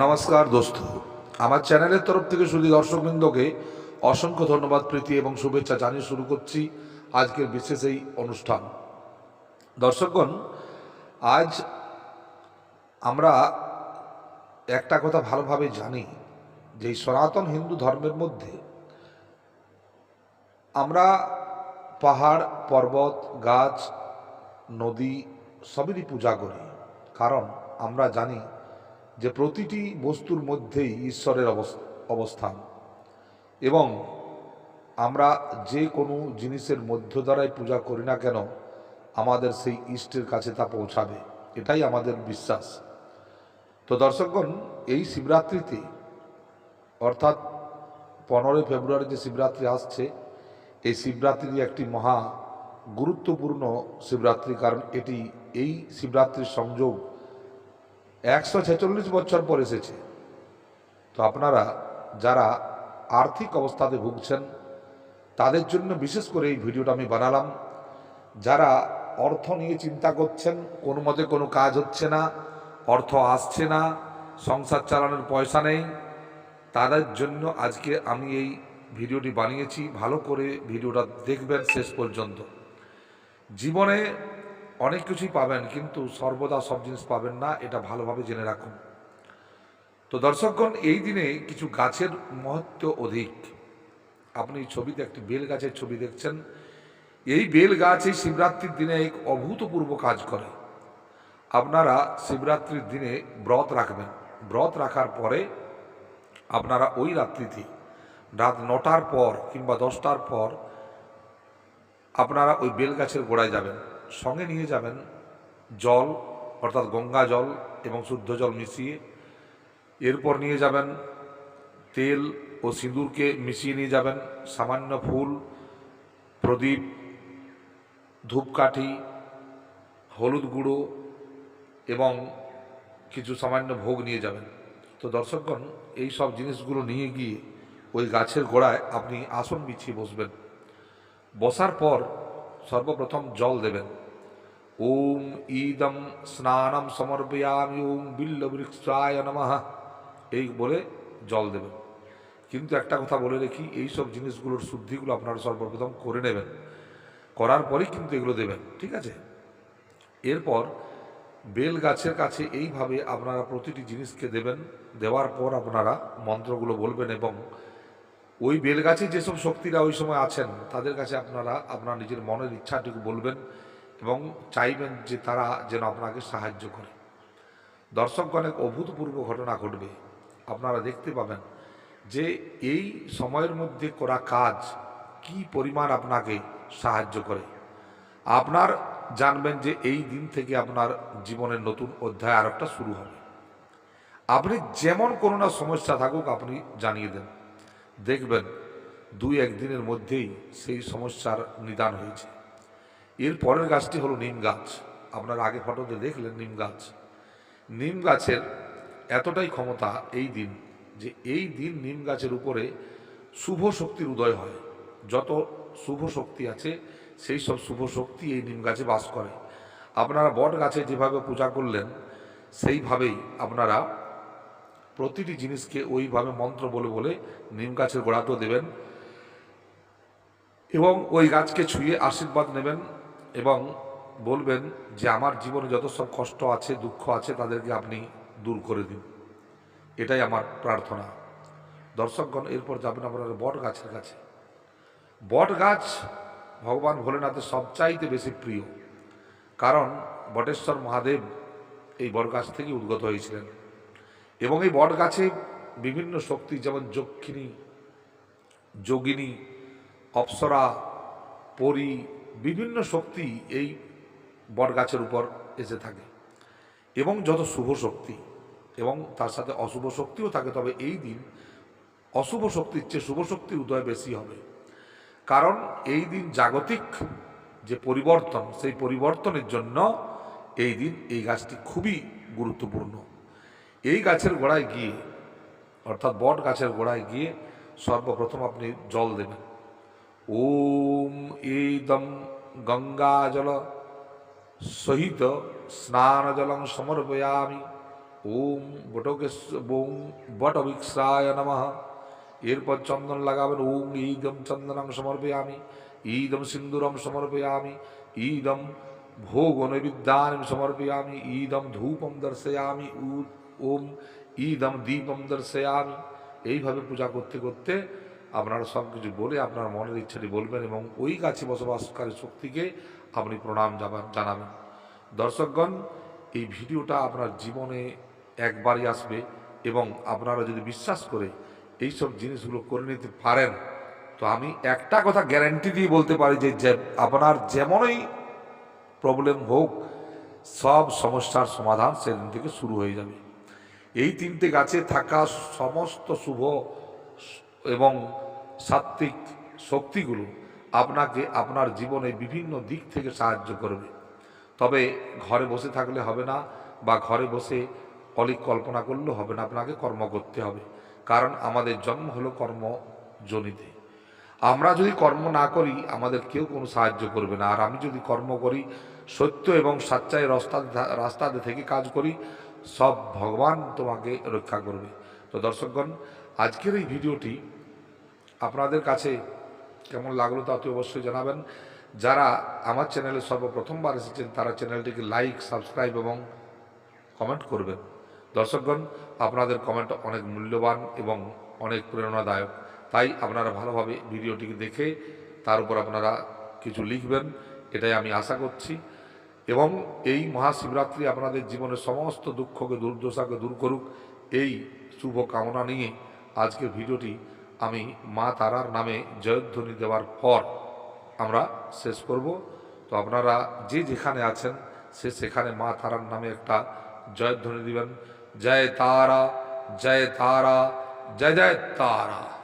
নমস্কার দোস্ত। আমার চ্যানেলের তরফ থেকে শুধু দর্শকবৃন্দকে অসংখ্য ধন্যবাদ, প্রীতি এবং শুভেচ্ছা জানিয়ে শুরু করছি আজকের বিশেষ এই অনুষ্ঠান। দর্শকগণ, আজ আমরা একটা কথা ভালোভাবে জানি, যে সনাতন হিন্দু ধর্মের মধ্যে আমরা পাহাড়, পর্বত, গাছ, নদী সবেরই পূজা করি। কারণ আমরা জানি যে প্রতিটি বস্তুর মধ্যেই ঈশ্বরের অবস- অবস্থান। এবং আমরা যে কোনো জিনিসের মধ্য দ্বারাই পূজা করি না কেন, আমাদের সেই ইষ্টের কাছে তা পৌঁছাবে। এটাই আমাদের বিশ্বাস। তো দর্শকগণ, এই শিবরাত্রিতে, অর্থাৎ পনেরোই ফেব্রুয়ারি যে শিবরাত্রি আসছে, এই শিবরাত্রি একটি মহা গুরুত্বপূর্ণ শিবরাত্রি, কারণ এটি এই শিবরাত্রির সংযোগ একশো ছেচল্লিশ বছর পর এসেছে। তো আপনারা যারা আর্থিক অবস্থাতে ভুগছেন, তাদের জন্য বিশেষ করে এই ভিডিওটা আমি বানালাম। যারা অর্থ নিয়ে চিন্তা করছেন, কোনো মতে কোনো কাজ হচ্ছে না, অর্থ আসছে না, সংসার চালানোর পয়সা নেই, তাদের জন্য আজকে আমি এই ভিডিওটি বানিয়েছি। ভালো করে ভিডিওটা দেখবেন শেষ পর্যন্ত। জীবনে অনেক কিছুই পাবেন, কিন্তু সর্বদা সব জিনিস পাবেন না, এটা ভালোভাবে জেনে রাখুন। তো দর্শকগণ, এই দিনে কিছু গাছের মহত্ব অধিক। আপনি ছবিতে একটি বেল গাছের ছবি দেখছেন। এই বেল গাছ এই শিবরাত্রির দিনে এক অভূতপূর্ব কাজ করে। আপনারা শিবরাত্রির দিনে ব্রত রাখবেন। ব্রত রাখার পরে আপনারা ওই রাত্রিতে রাত নটার পর কিংবা দশটার পর আপনারা ওই বেল গাছের গোড়ায় যাবেন। সঙ্গে নিয়ে যাবেন জল, অর্থাৎ গঙ্গা জল এবং শুদ্ধ জল মিশিয়ে। এরপর নিয়ে যাবেন তেল ও সিঁদুরকে মিশিয়ে নিয়ে যাবেন সামান্য ফুল, প্রদীপ, ধূপকাঠি, হলুদ গুঁড়ো এবং কিছু সামান্য ভোগ নিয়ে যাবেন। তো দর্শকগণ, এই সব জিনিসগুলো নিয়ে গিয়ে ওই গাছের গোড়ায় আপনি আসন বিছিয়ে বসবেন। বসার পর সর্বপ্রথম জল দেবেন। ওম ইদম স্নানম সমর্পয়ামি ওম বিল্ল বৃক্ষায় নমঃ এই বলে জল দেবেন কিন্তু একটা কথা বলে রেখি এই সব জিনিসগুলোর শুদ্ধিগুলো আপনারা সর্বপ্রথম করে নেবেন। করার পরেই কিন্তু এগুলো দেবেন, ঠিক আছে? এরপর বেল গাছের কাছে এইভাবে আপনারা প্রতিটি জিনিসকে দেবেন। দেওয়ার পর আপনারা মন্ত্রগুলো বলবেন এবং ওই বেল গাছে যেসব শক্তিরা ওই সময় আছেন, তাদের কাছে আপনারা, আপনার নিজের মনের ইচ্ছাটুকু বলবেন। এবং চাইবেন যে তারা যেন আপনাকে সাহায্য করে। দর্শকগণ অভূতপূর্ব ঘটনা ঘটবে। আপনারা দেখতে পাবেন যে এই সময়ের মধ্যে করা কাজ কি পরিমাণ আপনাকে সাহায্য করে। আপনার জানবেন যে এই দিন থেকে আপনার জীবনের নতুন অধ্যায় আর একটা শুরু হবে। আপনি যেমন কোনো না সমস্যা থাকুক, আপনি জানিয়ে দেন। দেখবেন দুই একদিনের মধ্যেই সেই সমস্যার নিদান হয়েছে। এর পরের গাছটি হলো নিম গাছ। আপনার আগে ফটোতে দেখলেন নিম গাছ। নিম গাছের এতটাই ক্ষমতা এই দিন যে এই দিন নিম গাছের উপরে শুভ শক্তির উদয় হয়। যত শুভ শক্তি আছে, সেই সব শুভ শক্তি এই নিম গাছে বাস করে। আপনারা বট গাছে যেভাবে পূজা করলেন, সেইভাবেই আপনারা প্রতিটি জিনিসকে ওইভাবে মন্ত্র বলে বলে নিম গাছের গোড়াতেও দেবেন এবং ওই গাছকে ছুঁয়ে আশীর্বাদ নেবেন। এবং বলবেন যে আমার জীবনে যত সব কষ্ট আছে, দুঃখ আছে, তাদেরকে আপনি দূর করে দিন। এটাই আমার প্রার্থনা। দর্শকগণ, এরপর যাবেন আপনারা বট গাছের কাছে। বট গাছ ভগবান ভোলেনাথের সবচাইতে বেশি প্রিয়, কারণ বটেশ্বর মহাদেব এই বট গাছ থেকে উদ্গত হয়েছিলেন। এবং এই বট গাছে বিভিন্ন শক্তি, যেমন যক্ষিণী, যোগিনী, অপ্সরা, পরি বিভিন্ন শক্তি এই বট গাছের উপর এসে থাকে। এবং যত শুভ শক্তি এবং তার সাথে অশুভ শক্তিও থাকে, তবে এই দিন অশুভ শক্তির চেয়ে শুভ শক্তির উদয় বেশি হবে। কারণ এই দিন জাগতিক যে পরিবর্তন, সেই পরিবর্তনের জন্য এই দিন এই গাছটি খুবই গুরুত্বপূর্ণ। এই গাছের গোড়ায় গিয়ে, অর্থাৎ বট গাছের গোড়ায় গিয়ে সর্বপ্রথম আপনি জল দেবেন। ওম ইদম গঙ্গা জল সহিত স্নান জলং সমর্পয়ামি ওম বটকেশ ওম বটবিক্সায় নমঃ এরপর চন্দন লাগাবেন ওম ঈদম চন্দনং সমর্পয়ামি ঈদম সিন্দুরম সমর্পয়ামি ঈদম ভোগ নৈবিদ্যানি সমর্পয়ামি ঈদম ধূপম দর্শয়ামি উ- ওম ঈদম দীপম দর্শয়ামি এইভাবে পূজা করতে করতে আপনারা সব কিছু বলে আপনার মনের ইচ্ছাটি বলবেন এবং ওই গাছে বসবাসকারী শক্তিকে আপনি প্রণাম জানাবেন। দর্শকগণ, এই ভিডিওটা আপনার জীবনে একবারই আসবে এবং আপনারা যদি বিশ্বাস করে এই সব জিনিসগুলো করে নিতে পারেন, তো আমি একটা কথা গ্যারান্টি দিয়ে বলতে পারি যে আপনার যেমনই প্রবলেম হোক, সব সমস্যার সমাধান সেদিন থেকে শুরু হয়ে যাবে। এই তিনটে গাছে থাকা সমস্ত শুভ এবং সাত্ত্বিক শক্তিগুলো আপনাকে আপনার জীবনে বিভিন্ন দিক থেকে সাহায্য করবে। তবে ঘরে বসে থাকলে হবে না বা ঘরে বসে অলিক কল্পনা করলেও হবে না, আপনাকে কর্ম করতে হবে। কারণ আমাদের জন্ম হলো কর্মজনিতে। আমরা যদি কর্ম না করি, আমাদের কেউ কোনো সাহায্য করবে না। আর আমি যদি কর্ম করি, সত্য এবং সাচ্চাই রাস্তা রাস্তাতে থেকে কাজ করি, সব ভগবান তোমাকে রক্ষা করবে। তো দর্শকগণ আজকের এই ভিডিওটি আপনাদের কাছে কেমন লাগল তা অতি অবশ্যই জানাবেন। যারা আমার চ্যানেলে সর্বপ্রথমবার এসেছেন, তারা চ্যানেলটিকে লাইক, সাবস্ক্রাইব এবং কমেন্ট করবেন। দর্শকগণ, আপনাদের কমেন্ট অনেক মূল্যবান এবং অনেক প্রেরণাদায়ক। তাই আপনারা ভালোভাবে ভিডিওটিকে দেখে তার উপর আপনারা কিছু লিখবেন, এটাই আমি আশা করছি। এবং এই মহাশিবরাত্রি আপনাদের জীবনের সমস্ত দুঃখকে, দুর্দশাকে দূর করুক। এই শুভ কামনা নিয়ে আজকের ভিডিওটি আমি মা তারার নামে জয়ধ্বনি দেওয়ার পর আমরা শেষ করব। তো আপনারা যে যেখানে আছেন, সে সেখানে মা তারার নামে একটা জয়ধ্বনি দিবেন। জয় তারা জয় তারা, জয় জয় তারা।